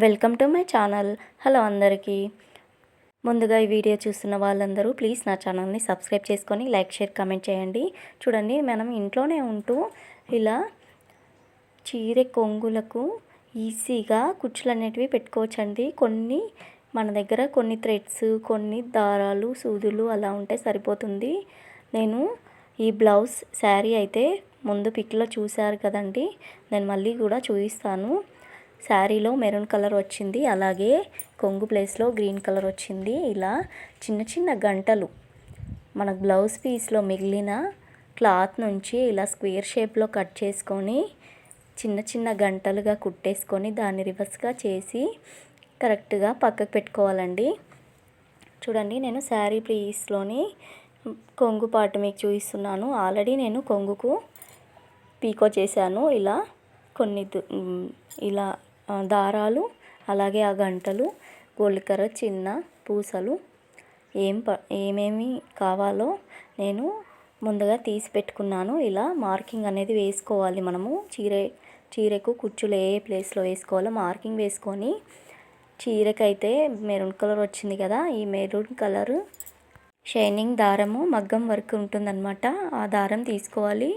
Welcome to my channel. Hello అందరికీ. ముందుగా ఈ వీడియో చూస్తున్న వాళ్ళందరూ ప్లీజ్ నా ఛానల్ని సబ్స్క్రైబ్ చేసుకొని లైక్ షేర్ కామెంట్ చేయండి. చూడండి మనం ఇంట్లోనే ఉంటూ ఇలా చీర కొంగులకు ఈజీగా కుచ్చులు అనేటివి పెట్టుకోవచ్చండి. కొన్ని మన దగ్గర కొన్ని థ్రెడ్స్ కొన్ని దారాలు సూదులు అలా ఉంటే సరిపోతుంది. నేను ఈ బ్లౌజ్ శారీ అయితే ముందు పిక్లో చూశారు కదండి. నేను మళ్ళీ కూడా చూపిస్తాను. శారీలో మెరూన్ కలర్ వచ్చింది. అలాగే కొంగు ప్లేస్లో గ్రీన్ కలర్ వచ్చింది. ఇలా చిన్న చిన్న గంటలు మన బ్లౌజ్ పీస్లో మిగిలిన క్లాత్ నుంచి ఇలా స్క్వేర్ షేప్లో కట్ చేసుకొని చిన్న చిన్న గంటలుగా కుట్టేసుకొని దాన్ని రివర్స్గా చేసి కరెక్ట్గా పక్కకు పెట్టుకోవాలండి. చూడండి నేను శారీ పీస్లోని కొంగు పాటు మీకు చూపిస్తున్నాను. ఆల్రెడీ నేను కొంగుకు పీకో చేశాను. ఇలా కొన్ని ఇలా దారాలు అలాగే ఆ గంటలు గోల్కర చిన్న పూసలు ఏం ప ఏమేమి కావాలో నేను ముందుగా తీసి పెట్టుకున్నాను. ఇలా మార్కింగ్ అనేది వేసుకోవాలి మనము. చీర చీరకు కుచ్చులు ఏ ప్లేస్లో వేసుకోవాలో మార్కింగ్ వేసుకొని చీరకైతే మెరూన్ కలర్ వచ్చింది కదా ఈ మెరూన్ కలర్ షైనింగ్ దారము మగ్గం వర్క్ ఉంటుందన్నమాట. ఆ దారం తీసుకోవాలి.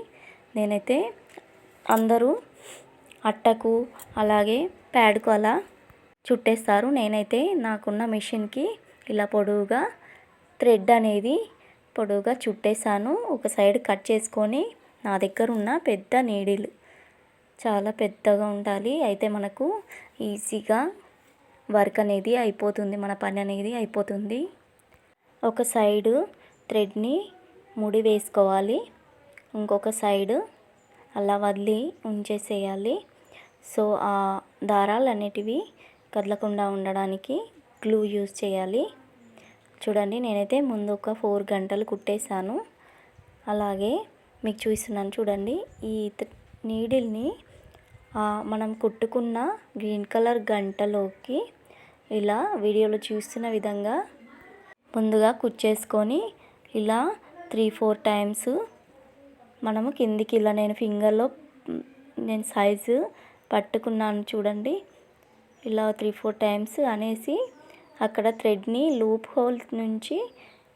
నేనైతే అందరూ అట్టకు అలాగే ప్యాడ్కు అలా చుట్టేస్తారు. నేనైతే నాకున్న మిషన్కి ఇలా పొడవుగా థ్రెడ్ అనేది పొడవుగా చుట్టేసాను ఒక సైడ్ కట్ చేసుకొని నా దగ్గర ఉన్న పెద్ద నీడిల్ చాలా పెద్దగా ఉండాలి. అయితే మనకు ఈజీగా వర్క్ అనేది అయిపోతుంది మన పని అనేది అయిపోతుంది. ఒక సైడు థ్రెడ్ని ముడి వేసుకోవాలి. ఇంకొక సైడు అలా వదిలి ఉంచేసేయాలి. సో ఆ దారాలు అనేటివి కదలకుండా ఉండడానికి గ్లూ యూజ్ చేయాలి. చూడండి నేనైతే ముందు ఒక ఫోర్ గంటలు కుట్టేశాను. అలాగే మీకు చూస్తున్నాను చూడండి ఈ నీడిల్ని మనం కుట్టుకున్న గ్రీన్ కలర్ గంటలోకి ఇలా వీడియోలో చూస్తున్న విధంగా ముందుగా కుచ్చేసుకొని ఇలా త్రీ ఫోర్ టైమ్స్ మనము కిందికి ఇలా నేను ఫింగర్లో నేను సైజు పట్టుకున్నాను చూడండి. ఇలా త్రీ ఫోర్ టైమ్స్ అనేసి అక్కడ థ్రెడ్ని లూప్ హోల్ నుంచి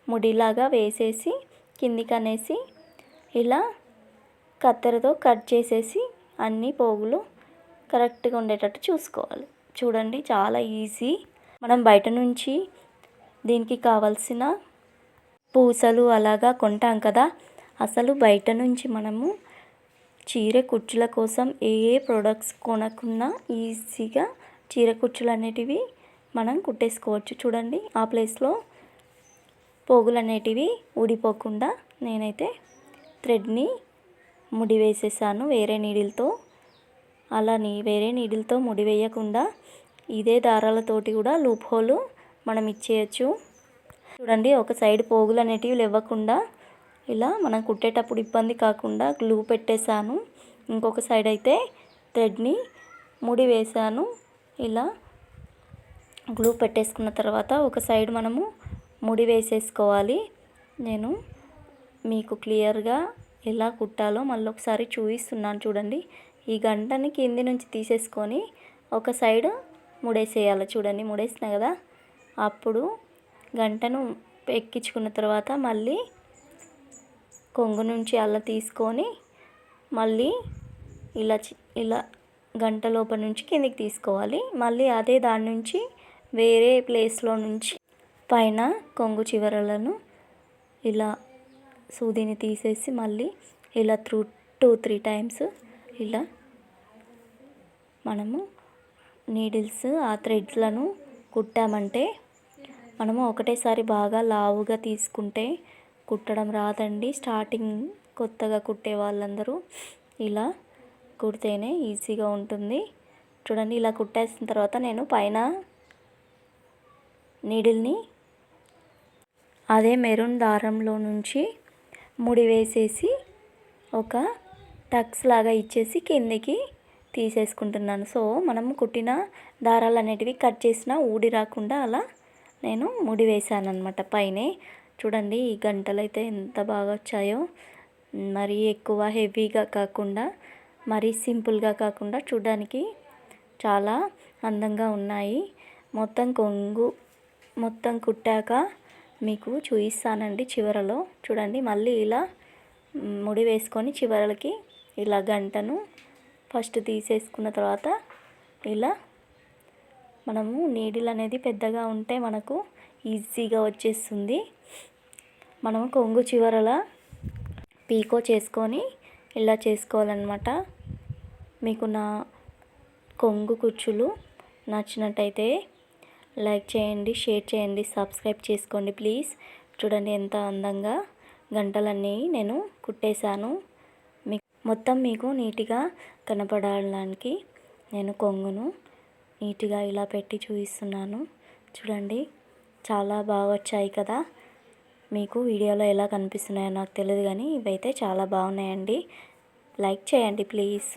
ముడిలాగా వేసేసి కిందికి అనేసి ఇలా కత్తెరతో కట్ చేసేసి అన్ని పోగులు కరెక్ట్గా ఉండేటట్టు చూసుకోవాలి. చూడండి చాలా ఈజీ. మనం బయట నుంచి దీనికి కావాల్సిన పూసలు అలాగా కొంటాం కదా. అసలు బయట నుంచి మనము చీర కుచ్చుల కోసం ఏ ఏ ప్రొడక్ట్స్ కొనకున్నా ఈజీగా చీర కుచ్చులు అనేటివి మనం కుట్టేసుకోవచ్చు. చూడండి ఆ ప్లేస్లో పోగులు అనేటివి ఊడిపోకుండా నేనైతే థ్రెడ్ని ముడి వేసేసాను వేరే నీడిల్తో. అలా నీ వేరే నీడిల్తో ముడి వేయకుండా ఇదే దారాలతోటి కూడా లూప్ హోలు మనం ఇచ్చేయచ్చు. చూడండి ఒక సైడ్ పోగులు అనేటివి లేవకుండా ఇలా మనం కుట్టేటప్పుడు ఇబ్బంది కాకుండా గ్లూ పెట్టేశాను. ఇంకొక సైడ్ అయితే థ్రెడ్ని ముడి వేసాను ఇలా గ్లూ పెట్టేసుకున్న తర్వాత ఒక సైడ్ మనము ముడి వేసేసుకోవాలి. నేను మీకు క్లియర్గా ఎలా కుట్టాలో మళ్ళీ ఒకసారి చూపిస్తున్నాను చూడండి. ఈ గంటని కింది నుంచి తీసేసుకొని ఒక సైడ్ ముడేసేయాలి. చూడండి ముడేసిన కదా? అప్పుడు గంటను ఎక్కించుకున్న తర్వాత మళ్ళీ కొంగు నుంచి అలా తీసుకొని మళ్ళీ ఇలా ఇలా గంట లోపల నుంచి కిందికి తీసుకోవాలి. మళ్ళీ అదే దాని నుంచి వేరే ప్లేస్లో నుంచి పైన కొంగు చివరలను ఇలా సూదిని తీసేసి మళ్ళీ ఇలా త్రూ టూ త్రీ టైమ్స్ ఇలా మనము నీడిల్స్ ఆ థ్రెడ్లను కుట్టామంటే మనము ఒకటేసారి బాగా లావుగా తీసుకుంటే కుట్టడం రాదండి. స్టార్టింగ్ కొత్తగా కుట్టే వాళ్ళందరూ ఇలా కుడితేనే ఈజీగా ఉంటుంది. చూడండి ఇలా కుట్టేసిన తర్వాత నేను పైన నీడిల్ని అదే మెరూన్ దారంలో నుంచి ముడి వేసేసి ఒక టక్స్ లాగా ఇచ్చేసి కిందికి తీసేసుకుంటున్నాను. సో మనం కుట్టిన దారాలు అనేటివి కట్ చేసిన ఊడి రాకుండా అలా నేను ముడి వేసాను అనమాట పైనే. చూడండి ఈ గంటలు అయితే ఎంత బాగా వచ్చాయో. మరీ ఎక్కువ హెవీగా కాకుండా మరీ సింపుల్గా కాకుండా చూడడానికి చాలా అందంగా ఉన్నాయి. మొత్తం కొంగు మొత్తం కుట్టాక మీకు చూపిస్తానండి చివరలో. చూడండి మళ్ళీ ఇలా ముడి వేసుకొని చివరలకి ఇలా గంటను ఫస్ట్ తీసేసుకున్న తర్వాత ఇలా మనము నీడిల్ అనేది పెద్దగా ఉంటే మనకు ఈజీగా వచ్చేస్తుంది. మనం కొంగు చివరల పీకో చేసుకొని ఇలా చేసుకోవాలన్నమాట. మీకు నా కొంగు కుచ్చులు నచ్చినట్టయితే లైక్ చేయండి షేర్ చేయండి సబ్స్క్రైబ్ చేసుకోండి ప్లీజ్. చూడండి ఎంత అందంగా గంటలన్నీ నేను కుట్టేశాను. మీ మొత్తం మీకు నీట్గా కనపడడానికి నేను కొంగును నీట్గా ఇలా పెట్టి చూపిస్తున్నాను. చూడండి. చాలా బాగా వచ్చాయి కదా. మీకు వీడియోలో ఎలా కనిపిస్తున్నాయో నాకు తెలియదు కానీ ఇవైతే చాలా బాగున్నాయండి. లైక్ చేయండి ప్లీజ్.